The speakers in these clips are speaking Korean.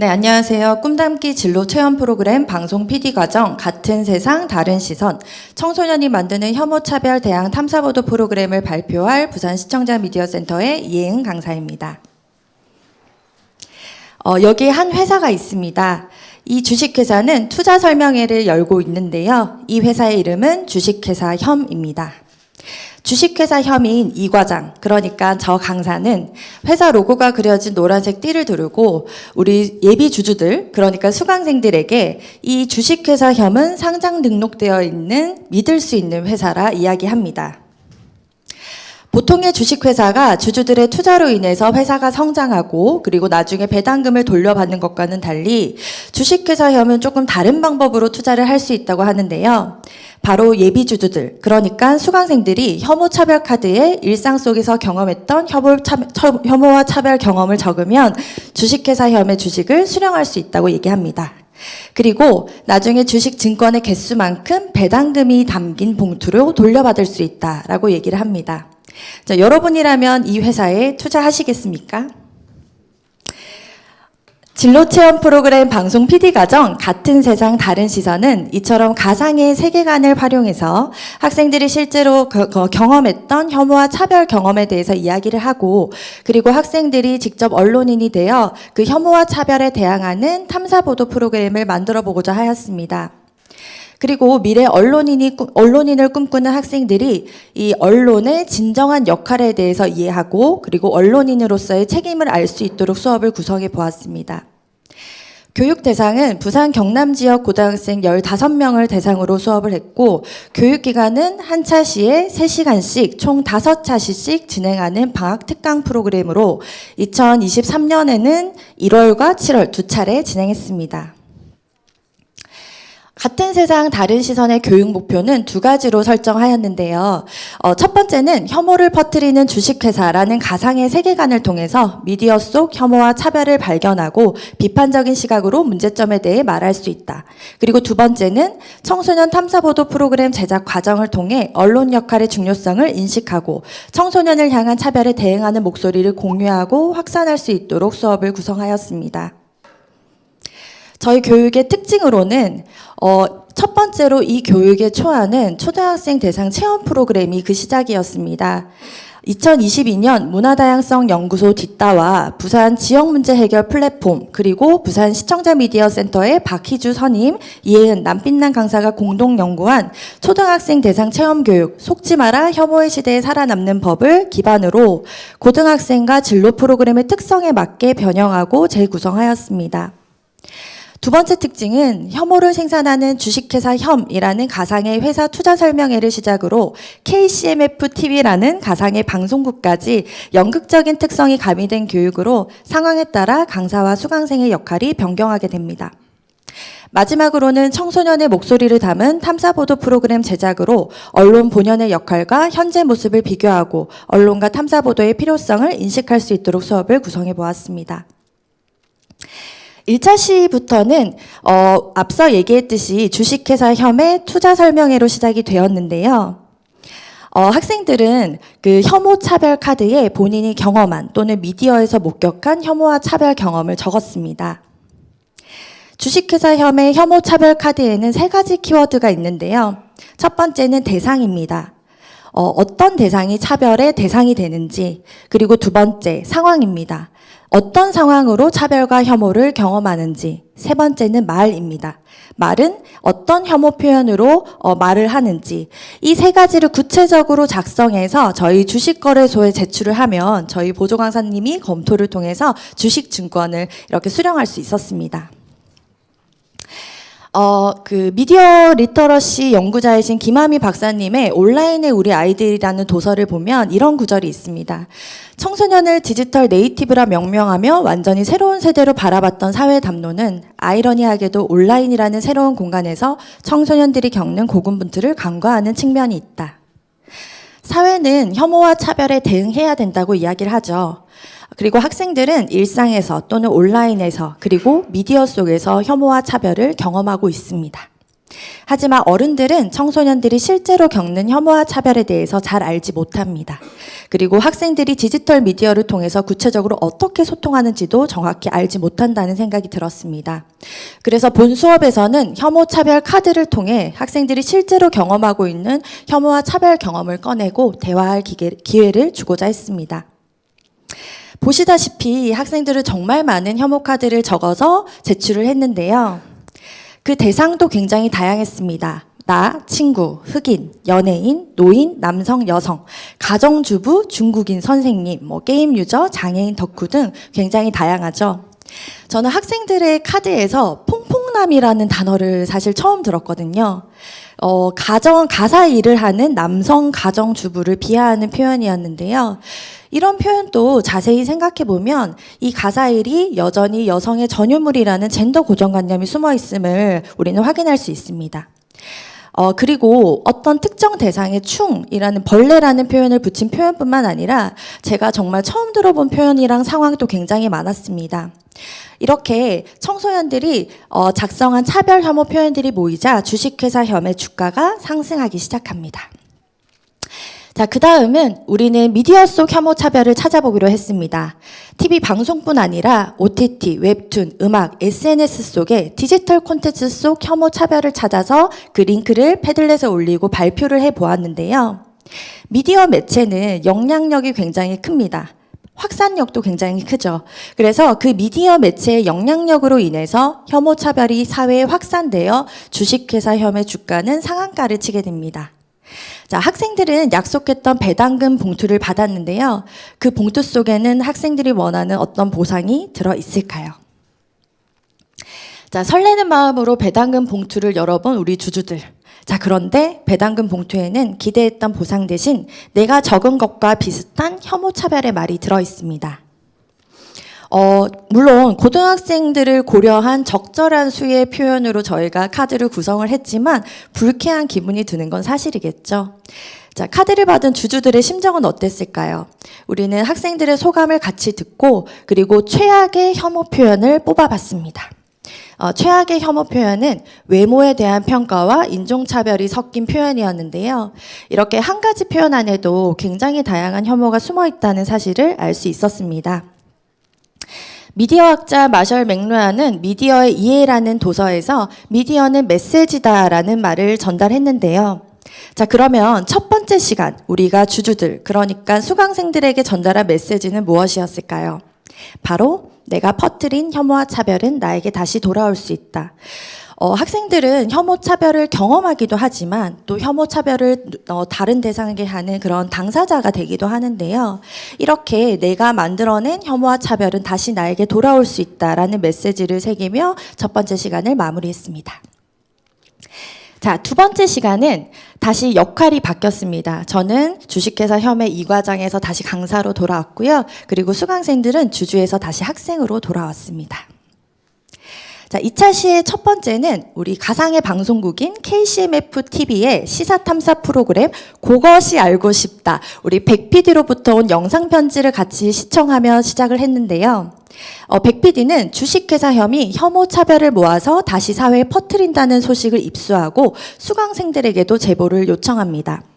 네, 안녕하세요. 꿈담기 진로 체험 프로그램 방송 PD 과정 같은 세상 다른 시선 청소년이 만드는 혐오 차별 대항 탐사보도 프로그램을 발표할 부산 시청자 미디어 센터의 이혜은 강사입니다. 어, 여기에 한 회사가 있습니다. 이 주식회사는 투자 설명회를 열고 있는데요. 이 회사의 이름은 주식회사 혐입니다. 주식회사 혐인 이 과장, 그러니까 저 강사는 회사 로고가 그려진 노란색 띠를 두르고 우리 예비 주주들, 그러니까 수강생들에게 이 주식회사 혐은 상장 등록되어 있는 믿을 수 있는 회사라 이야기합니다. 보통의 주식회사가 주주들의 투자로 인해서 회사가 성장하고 그리고 나중에 배당금을 돌려받는 것과는 달리 주식회사 혐은 조금 다른 방법으로 투자를 할 수 있다고 하는데요. 바로 예비 주주들, 그러니까 수강생들이 혐오 차별 카드에 일상 속에서 경험했던 혐오, 차, 혐오 와 차별 경험을 적으면 주식회사 혐의 주식을 수령할 수 있다고 얘기합니다. 그리고 나중에 주식 증권의 개수만큼 배당금이 담긴 봉투로 돌려받을 수 있다라고 얘기를 합니다. 자, 여러분이라면 이 회사에 투자하시겠습니까? 진로 체험 프로그램 방송 PD 과정 같은 세상 다른 시선은 이처럼 가상의 세계관을 활용해서 학생들이 실제로 경험했던 혐오와 차별 경험에 대해서 이야기를 하고 그리고 학생들이 직접 언론인이 되어 그 혐오와 차별에 대항하는 탐사 보도 프로그램을 만들어 보고자 하였습니다. 그리고 미래 언론인이 꿈- 언론인을 꿈꾸는 학생들이 이 언론의 진정한 역할에 대해서 이해하고 그리고 언론인으로서의 책임을 알 수 있도록 수업을 구성해 보았습니다. 교육 대상은 부산 경남 지역 고등학생 15명을 대상으로 수업을 했고 교육 기간은 한 차 시에 3시간씩 총 5차시씩 진행하는 방학 특강 프로그램으로 2023년에는 1월과 7월 두 차례 진행했습니다. 같은 세상 다른 시선의 교육 목표는 두 가지로 설정하였는데요. 어, 첫 번째는 혐오를 퍼뜨리는 주식회사라는 가상의 세계관을 통해서 미디어 속 혐오와 차별을 발견하고 비판적인 시각으로 문제점에 대해 말할 수 있다. 그리고 두 번째는 청소년 탐사보도 프로그램 제작 과정을 통해 언론 역할의 중요성을 인식하고 청소년을 향한 차별에 대응하는 목소리를 공유하고 확산할 수 있도록 수업을 구성하였습니다. 저희 교육의 특징으로는 어, 첫 번째로 이 교육의 초안은 초등학생 대상 체험 프로그램이 그 시작이었습니다. 2022년 문화다양성 연구소 뒷다와 부산 지역 문제 해결 플랫폼 그리고 부산 시청자 미디어 센터의 박희주 선임, 이혜은 남빛난 강사가 공동 연구한 초등학생 대상 체험 교육 속지 마라 혐오의 시대에 살아남는 법을 기반으로 고등학생과 진로 프로그램의 특성에 맞게 변형하고 재구성하였습니다. 두 번째 특징은 혐오를 생산하는 주식회사 혐이라는 가상의 회사 투자 설명회를 시작으로 KCMF TV라는 가상의 방송국까지 연극적인 특성이 가미된 교육으로 상황에 따라 강사와 수강생의 역할이 변경하게 됩니다. 마지막으로는 청소년의 목소리를 담은 탐사보도 프로그램 제작으로 언론 본연의 역할과 현재 모습을 비교하고 언론과 탐사보도의 필요성을 인식할 수 있도록 수업을 구성해 보았습니다. 1차 시부터는 어, 앞서 얘기했듯이 주식회사 혐의 투자 설명회로 시작이 되었는데요. 어, 학생들은 그 혐오 차별 카드에 본인이 경험한 또는 미디어에서 목격한 혐오와 차별 경험을 적었습니다. 주식회사 혐의 혐오 차별 카드에는 세 가지 키워드가 있는데요. 첫 번째는 대상입니다. 어, 어떤 대상이 차별의 대상이 되는지, 그리고 두 번째, 상황입니다. 어떤 상황으로 차별과 혐오를 경험하는지, 세 번째는 말입니다. 말은 어떤 혐오 표현으로 어, 말을 하는지, 이 세 가지를 구체적으로 작성해서 저희 주식거래소에 제출을 하면 저희 보조강사님이 검토를 통해서 주식증권을 이렇게 수령할 수 있었습니다. 어, 그 미디어 리터러시 연구자이신 김하미 박사님의 온라인의 우리 아이들이라는 도서를 보면 이런 구절이 있습니다. 청소년을 디지털 네이티브라 명명하며 완전히 새로운 세대로 바라봤던 사회 담론은 아이러니하게도 온라인이라는 새로운 공간에서 청소년들이 겪는 고군분투를 간과하는 측면이 있다. 사회는 혐오와 차별에 대응해야 된다고 이야기를 하죠. 그리고 학생들은 일상에서 또는 온라인에서 그리고 미디어 속에서 혐오와 차별을 경험하고 있습니다. 하지만 어른들은 청소년들이 실제로 겪는 혐오와 차별에 대해서 잘 알지 못합니다. 그리고 학생들이 디지털 미디어를 통해서 구체적으로 어떻게 소통하는지도 정확히 알지 못한다는 생각이 들었습니다. 그래서 본 수업에서는 혐오 차별 카드를 통해 학생들이 실제로 경험하고 있는 혐오와 차별 경험을 꺼내고 대화할 기회- 기회를 주고자 했습니다. 보시다시피 학생들은 정말 많은 혐오 카드를 적어서 제출을 했는데요. 그 대상도 굉장히 다양했습니다. 나, 친구, 흑인, 연예인, 노인, 남성, 여성, 가정주부, 중국인 선생님, 뭐 게임 유저, 장애인 덕후 등 굉장히 다양하죠. 저는 학생들의 카드에서 퐁퐁남이라는 단어를 사실 처음 들었거든요. 어, 가정, 가사 일을 하는 남성 가정주부를 비하하는 표현이었는데요. 이런 표현도 자세히 생각해 보면 이 가사 일이 여전히 여성의 전유물이라는 젠더 고정관념이 숨어 있음을 우리는 확인할 수 있습니다. 어, 그리고 어떤 특정 대상의 충이라는 벌레라는 표현을 붙인 표현뿐만 아니라 제가 정말 처음 들어본 표현이랑 상황도 굉장히 많았습니다. 이렇게 청소년들이 어, 작성한 차별 혐오 표현들이 모이자 주식회사 혐의 주가가 상승하기 시작합니다. 자, 그 다음은 우리는 미디어 속 혐오 차별을 찾아보기로 했습니다. TV 방송뿐 아니라 OTT, 웹툰, 음악, SNS 속에 디지털 콘텐츠 속 혐오 차별을 찾아서 그 링크를 패들렛에 올리고 발표를 해 보았는데요. 미디어 매체는 영향력이 굉장히 큽니다. 확산력도 굉장히 크죠. 그래서 그 미디어 매체의 영향력으로 인해서 혐오 차별이 사회에 확산되어 주식회사 혐의 주가는 상한가를 치게 됩니다. 자, 학생들은 약속했던 배당금 봉투를 받았는데요. 그 봉투 속에는 학생들이 원하는 어떤 보상이 들어 있을까요? 자, 설레는 마음으로 배당금 봉투를 열어본 우리 주주들. 자, 그런데 배당금 봉투에는 기대했던 보상 대신 내가 적은 것과 비슷한 혐오 차별의 말이 들어 있습니다. 어, 물론 고등학생들을 고려한 적절한 수의 표현으로 저희가 카드를 구성을 했지만 불쾌한 기분이 드는 건 사실이겠죠. 자, 카드를 받은 주주들의 심정은 어땠을까요? 우리는 학생들의 소감을 같이 듣고 그리고 최악의 혐오 표현을 뽑아봤습니다. 어, 최악의 혐오 표현은 외모에 대한 평가와 인종차별이 섞인 표현이었는데요. 이렇게 한 가지 표현 안에도 굉장히 다양한 혐오가 숨어 있다는 사실을 알 수 있었습니다. 미디어학자 마셜 맥루아는 미디어의 이해라는 도서에서 미디어는 메시지다라는 말을 전달했는데요. 자, 그러면 첫 번째 시간, 우리가 주주들, 그러니까 수강생들에게 전달한 메시지는 무엇이었을까요? 바로 내가 퍼뜨린 혐오와 차별은 나에게 다시 돌아올 수 있다. 어, 학생들은 혐오 차별을 경험하기도 하지만 또 혐오 차별을 어, 다른 대상에게 하는 그런 당사자가 되기도 하는데요. 이렇게 내가 만들어낸 혐오와 차별은 다시 나에게 돌아올 수 있다라는 메시지를 새기며 첫 번째 시간을 마무리했습니다. 자, 두 번째 시간은 다시 역할이 바뀌었습니다. 저는 주식회사 혐의 이과장에서 다시 강사로 돌아왔고요. 그리고 수강생들은 주주에서 다시 학생으로 돌아왔습니다. 자, 2차 시의 첫 번째는 우리 가상의 방송국인 KCMF TV의 시사 탐사 프로그램 그것이 알고 싶다. 우리 백PD로부터 온 영상 편지를 같이 시청하며 시작을 했는데요. 어, 백PD는 주식회사 혐의 혐오 차별을 모아서 다시 사회에 퍼뜨린다는 소식을 입수하고 수강생들에게도 제보를 요청합니다.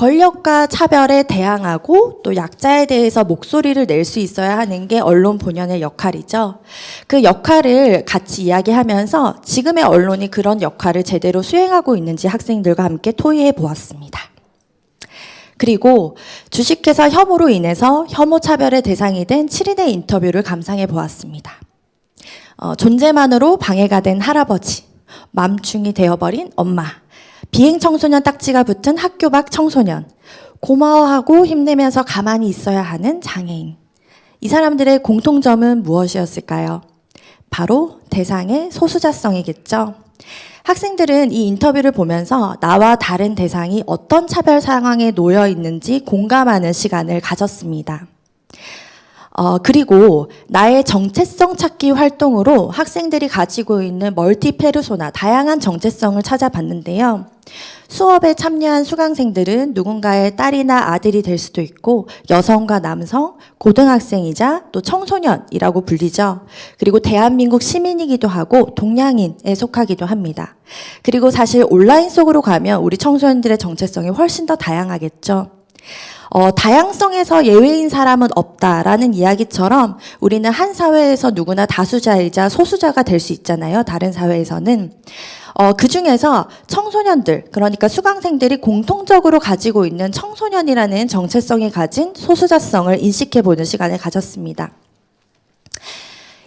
권력과 차별에 대항하고 또 약자에 대해서 목소리를 낼 수 있어야 하는 게 언론 본연의 역할이죠. 그 역할을 같이 이야기하면서 지금의 언론이 그런 역할을 제대로 수행하고 있는지 학생들과 함께 토의해 보았습니다. 그리고 주식회사 혐오로 인해서 혐오 차별의 대상이 된 7인의 인터뷰를 감상해 보았습니다. 어, 존재만으로 방해가 된 할아버지, 맘충이 되어버린 엄마, 비행 청소년 딱지가 붙은 학교 밖 청소년, 고마워하고 힘내면서 가만히 있어야 하는 장애인. 이 사람들의 공통점은 무엇이었을까요? 바로 대상의 소수자성이겠죠. 학생들은 이 인터뷰를 보면서 나와 다른 대상이 어떤 차별 상황에 놓여 있는지 공감하는 시간을 가졌습니다. 어, 그리고 나의 정체성 찾기 활동으로 학생들이 가지고 있는 멀티 페르소나, 다양한 정체성을 찾아봤는데요. 수업에 참여한 수강생들은 누군가의 딸이나 아들이 될 수도 있고 여성과 남성, 고등학생이자 또 청소년이라고 불리죠. 그리고 대한민국 시민이기도 하고 동양인에 속하기도 합니다. 그리고 사실 온라인 속으로 가면 우리 청소년들의 정체성이 훨씬 더 다양하겠죠. 어, 다양성에서 예외인 사람은 없다라는 이야기처럼 우리는 한 사회에서 누구나 다수자이자 소수자가 될 수 있잖아요. 다른 사회에서는. 어, 그 중에서 청소년들, 그러니까 수강생들이 공통적으로 가지고 있는 청소년이라는 정체성이 가진 소수자성을 인식해 보는 시간을 가졌습니다.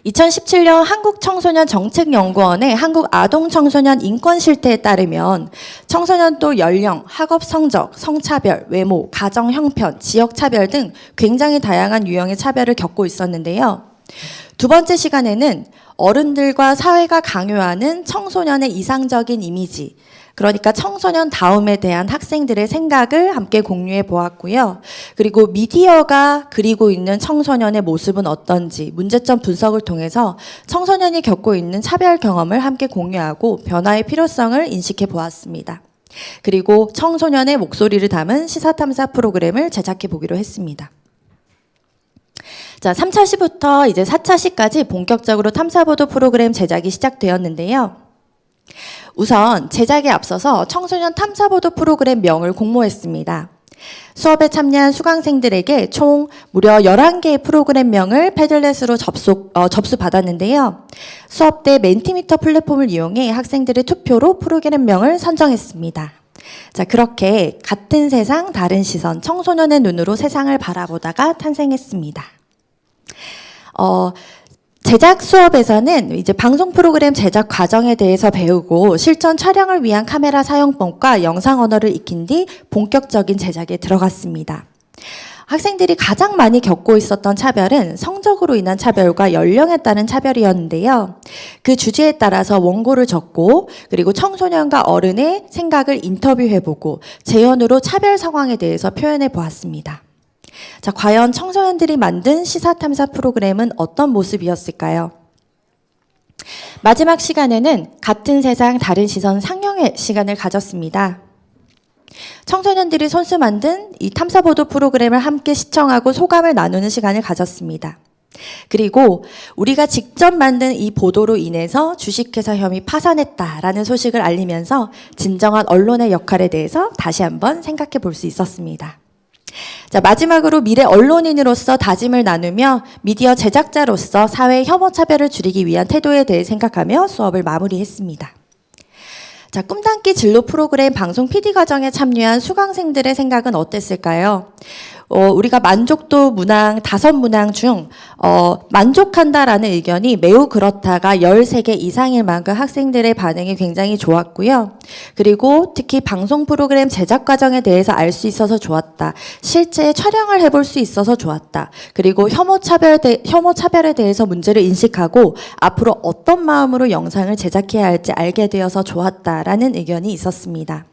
2017년 한국청소년정책연구원의 한국아동청소년 인권실태에 따르면 청소년도 연령, 학업 성적, 성차별, 외모, 가정 형편, 지역 차별 등 굉장히 다양한 유형의 차별을 겪고 있었는데요. 두 번째 시간에는 어른들과 사회가 강요하는 청소년의 이상적인 이미지, 그러니까 청소년 다움에 대한 학생들의 생각을 함께 공유해 보았고요. 그리고 미디어가 그리고 있는 청소년의 모습은 어떤지 문제점 분석을 통해서 청소년이 겪고 있는 차별 경험을 함께 공유하고 변화의 필요성을 인식해 보았습니다. 그리고 청소년의 목소리를 담은 시사탐사 프로그램을 제작해 보기로 했습니다. 자, 3차 시부터 이제 4차 시까지 본격적으로 탐사보도 프로그램 제작이 시작되었는데요. 우선 제작에 앞서서 청소년 탐사보도 프로그램 명을 공모했습니다. 수업에 참여한 수강생들에게 총 무려 11개의 프로그램명을 패들렛으로 접속, 어, 접수받았는데요. 수업 때 멘티미터 플랫폼을 이용해 학생들의 투표로 프로그램명을 선정했습니다. 자, 그렇게 같은 세상, 다른 시선, 청소년의 눈으로 세상을 바라보다가 탄생했습니다. 어, 제작 수업에서는 이제 방송 프로그램 제작 과정에 대해서 배우고 실전 촬영을 위한 카메라 사용법과 영상 언어를 익힌 뒤 본격적인 제작에 들어갔습니다. 학생들이 가장 많이 겪고 있었던 차별은 성적으로 인한 차별과 연령에 따른 차별이었는데요. 그 주제에 따라서 원고를 적고 그리고 청소년과 어른의 생각을 인터뷰해보고 재연으로 차별 상황에 대해서 표현해 보았습니다. 자, 과연 청소년들이 만든 시사탐사 프로그램은 어떤 모습이었을까요? 마지막 시간에는 같은 세상 다른 시선 상영회 시간을 가졌습니다. 청소년들이 손수 만든 이 탐사보도 프로그램을 함께 시청하고 소감을 나누는 시간을 가졌습니다. 그리고 우리가 직접 만든 이 보도로 인해서 주식회사 혐의 파산했다라는 소식을 알리면서 진정한 언론의 역할에 대해서 다시 한번 생각해 볼 수 있었습니다. 자, 마지막으로 미래 언론인으로서 다짐을 나누며 미디어 제작자로서 사회 혐오 차별을 줄이기 위한 태도에 대해 생각하며 수업을 마무리했습니다. 자, 꿈담기 진로 프로그램 방송 PD 과정에 참여한 수강생들의 생각은 어땠을까요? 어, 우리가 만족도 문항 다섯 문항 중 어, 만족한다라는 의견이 매우 그렇다가 13개 이상일 만큼 학생들의 반응이 굉장히 좋았고요. 그리고 특히 방송 프로그램 제작 과정에 대해서 알 수 있어서 좋았다. 실제 촬영을 해볼 수 있어서 좋았다. 그리고 혐오 차별 대, 혐오 차별에 대해서 문제를 인식하고 앞으로 어떤 마음으로 영상을 제작해야 할지 알게 되어서 좋았다라는 의견이 있었습니다.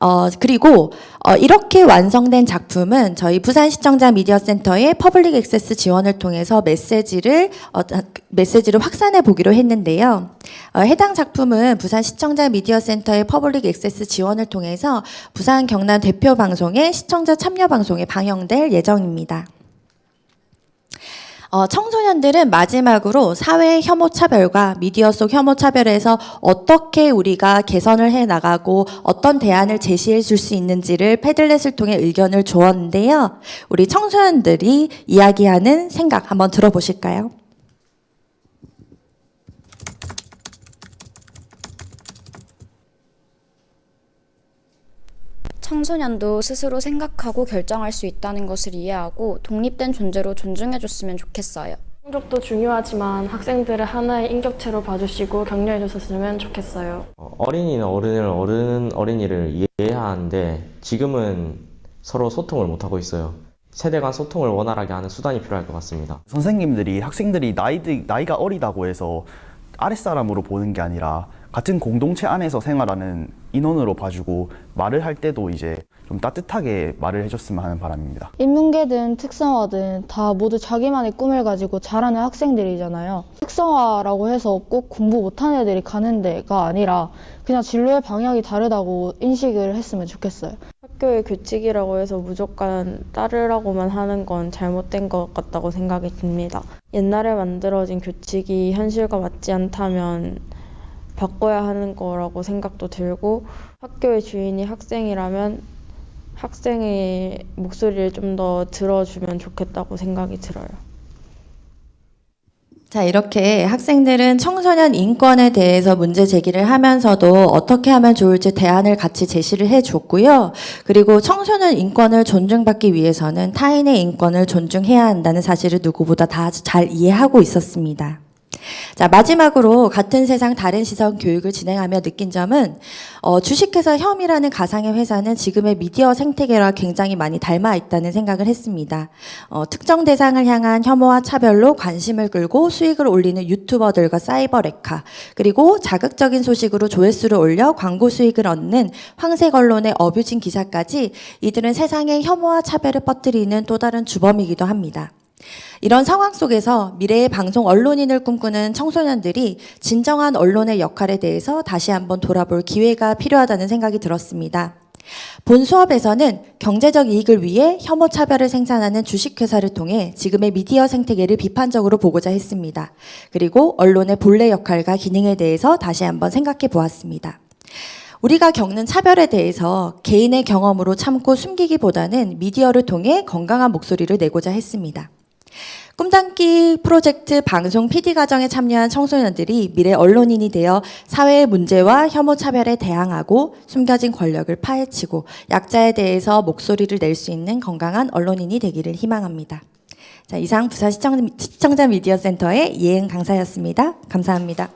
어, 그리고 어, 이렇게 완성된 작품은 저희 부산시청자 미디어센터의 퍼블릭 액세스 지원을 통해서 메시지를 어, 메시지를 확산해 보기로 했는데요. 어, 해당 작품은 부산시청자 미디어센터의 퍼블릭 액세스 지원을 통해서 부산 경남 대표 방송의 시청자 참여 방송에 방영될 예정입니다. 어, 청소년들은 마지막으로 사회 혐오 차별과 미디어 속 혐오 차별에서 어떻게 우리가 개선을 해 나가고 어떤 대안을 제시해 줄 수 있는지를 패들렛을 통해 의견을 주었는데요. 우리 청소년들이 이야기하는 생각 한번 들어보실까요? 청소년도 스스로 생각하고 결정할 수 있다는 것을 이해하고 독립된 존재로 존중해줬으면 좋겠어요. 성적도 중요하지만 학생들을 하나의 인격체로 봐주시고 격려해 주셨으면 좋겠어요. 어, 어린이는 어른을, 어른은 어린이를 이해해야 하는데 지금은 서로 소통을 못하고 있어요. 세대 간 소통을 원활하게 하는 수단이 필요할 것 같습니다. 선생님들이 학생들이 나이, 나이가 어리다고 해서 아랫사람으로 보는 게 아니라 같은 공동체 안에서 생활하는 인원으로 봐주고 말을 할 때도 이제 좀 따뜻하게 말을 해줬으면 하는 바람입니다. 인문계든 특성화든 다 모두 자기만의 꿈을 가지고 자라는 학생들이잖아요. 특성화라고 해서 꼭 공부 못하는 애들이 가는 데가 아니라 그냥 진로의 방향이 다르다고 인식을 했으면 좋겠어요. 학교의 규칙이라고 해서 무조건 따르라고만 하는 건 잘못된 것 같다고 생각이 듭니다. 옛날에 만들어진 규칙이 현실과 맞지 않다면 바꿔야 하는 거라고 생각도 들고 학교의 주인이 학생이라면 학생의 목소리를 좀 더 들어주면 좋겠다고 생각이 들어요. 자, 이렇게 학생들은 청소년 인권에 대해서 문제 제기를 하면서도 어떻게 하면 좋을지 대안을 같이 제시를 해 줬고요. 그리고 청소년 인권을 존중받기 위해서는 타인의 인권을 존중해야 한다는 사실을 누구보다 다 잘 이해하고 있었습니다. 자, 마지막으로 같은 세상 다른 시선 교육을 진행하며 느낀 점은 어, 주식회사 혐이라는 가상의 회사는 지금의 미디어 생태계와 굉장히 많이 닮아 있다는 생각을 했습니다. 어, 특정 대상을 향한 혐오와 차별로 관심을 끌고 수익을 올리는 유튜버들과 사이버 레카, 그리고 자극적인 소식으로 조회수를 올려 광고 수익을 얻는 황색 언론의 어뷰진 기사까지 이들은 세상에 혐오와 차별을 퍼뜨리는 또 다른 주범이기도 합니다. 이런 상황 속에서 미래의 방송 언론인을 꿈꾸는 청소년들이 진정한 언론의 역할에 대해서 다시 한번 돌아볼 기회가 필요하다는 생각이 들었습니다. 본 수업에서는 경제적 이익을 위해 혐오 차별을 생산하는 주식회사를 통해 지금의 미디어 생태계를 비판적으로 보고자 했습니다. 그리고 언론의 본래 역할과 기능에 대해서 다시 한번 생각해 보았습니다. 우리가 겪는 차별에 대해서 개인의 경험으로 참고 숨기기보다는 미디어를 통해 건강한 목소리를 내고자 했습니다. 꿈담기 프로젝트 방송 PD 과정에 참여한 청소년들이 미래 언론인이 되어 사회의 문제와 혐오 차별에 대항하고 숨겨진 권력을 파헤치고 약자에 대해서 목소리를 낼 수 있는 건강한 언론인이 되기를 희망합니다. 자, 이상 부사 시청, 시청자 미디어 센터의 이혜은 강사였습니다. 감사합니다.